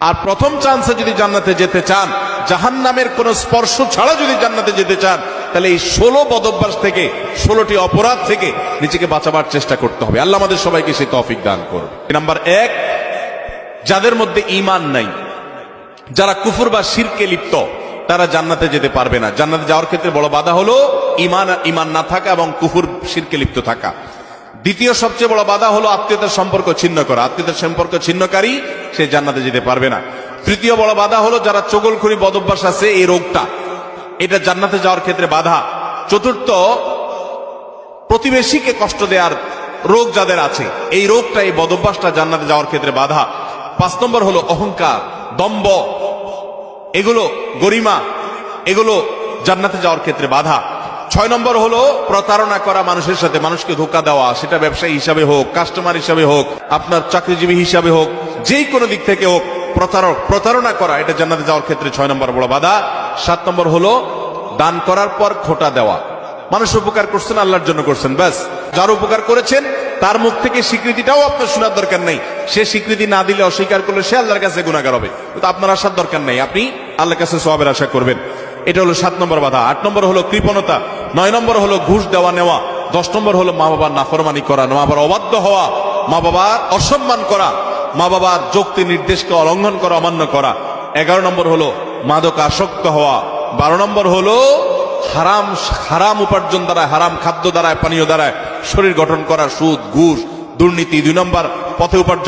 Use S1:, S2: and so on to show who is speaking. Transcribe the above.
S1: আর প্রথম চান্সে যদি জান্নাতে যেতে চান জাহান নামের কোন স্পর্শ ছাড়া যদি জান্নাতে যেতে চান, তাহলে এই ষোলো বদভ্যাস থেকে, ষোলোটি অপরাধ থেকে নিজেকে বাঁচাবার চেষ্টা করতে হবে। আল্লাহ আমাদের সবাইকে সেই তৌফিক দান করুন। নাম্বার এক, যাদের মধ্যে ইমান নাই, যারা কুফুর বা শিরকে লিপ্ত, তারা জান্নাতে যেতে পারবে না। জান্নাতে যাওয়ার ক্ষেত্রে বড় বাধা হলো ইমান ইমান না থাকা এবং কুফুর, শিরকে লিপ্ত থাকা। দ্বিতীয় সবচেয়ে বড় বাধা হলো আত্মীয়তার সম্পর্ক ছিন্ন করা। আত্মীয়তার সম্পর্ক ছিন্নকারী সে জান্নাতে যেতে পারবে না। তৃতীয় বড় বাধা হলো যারা চগলখুরি বদভ্যাস আছে এই রোগটা। এটা জান্নাতে যাওয়ার ক্ষেত্রে বাধা। চতুর্থ, প্রতিবেশীকে কষ্ট দেওয়ার রোগ যাদের আছে, এই রোগটা, এই বদভ্যাসটা জান্নাতে যাওয়ার ক্ষেত্রে বাধা। পাঁচ নম্বর হলো অহংকার দম্ব এগুলো গরিমা, এগুলো জান্নাতে যাওয়ার ক্ষেত্রে বাধা। ছয় নম্বর হলো প্রতারণা করা মানুষের সাথে মানুষকে ধোকা দেওয়া, সেটা ব্যবসায়ী হিসাবে হোক কাস্টমার হিসাবে হোক, আপনার চাকরিজীবী হিসাবে হোক যেই কোনো দিক থেকে হোক, প্রতারক, প্রতারণা করা, এটা জান্নাতে যাওয়ার ক্ষেত্রে ছয় নম্বর বড় বাধা। সাত নম্বর হলো, দান করার পর খোটা দেওয়া। মানুষ উপকার করছেন, আল্লাহর জন্য করছেন, ব্যাস। যার উপকার করেছেন, তার মুখ থেকে স্বীকৃতিটাও আপনার শোনার দরকার নেই। সে স্বীকৃতি না দিলে, অস্বীকার করলে সে আল্লাহর কাছে গুণাগার হবে। কিন্তু আপনার আসার দরকার নেই। আপনি আল্লাহর কাছে সবের আশা করবেন। এটা হলো সাত নম্বর বাধা। আট নম্বর হলো কৃপণতা। নয় নম্বর হলো ঘুষ দেওয়া নেওয়া। দশ নম্বর হলো মা বাবার নাফরমানি করা মা বাবার অবাধ্য হওয়া মা বাবার অসম্মান করা। মা বাবার যুক্তি নির্দেশকে অলঙ্ঘন করা, অমান্য করা। এগারো নম্বর হলো মাদক আসক্ত হওয়া। বারো নম্বর হলো হারাম হারাম উপার্জন দ্বারা হারাম খাদ্য দ্বারায়, পানীয় দ্বারায় শরীর গঠন করা, সুদ, ঘুষ, দুর্নীতি। দুই নম্বর, পথে উপার্জন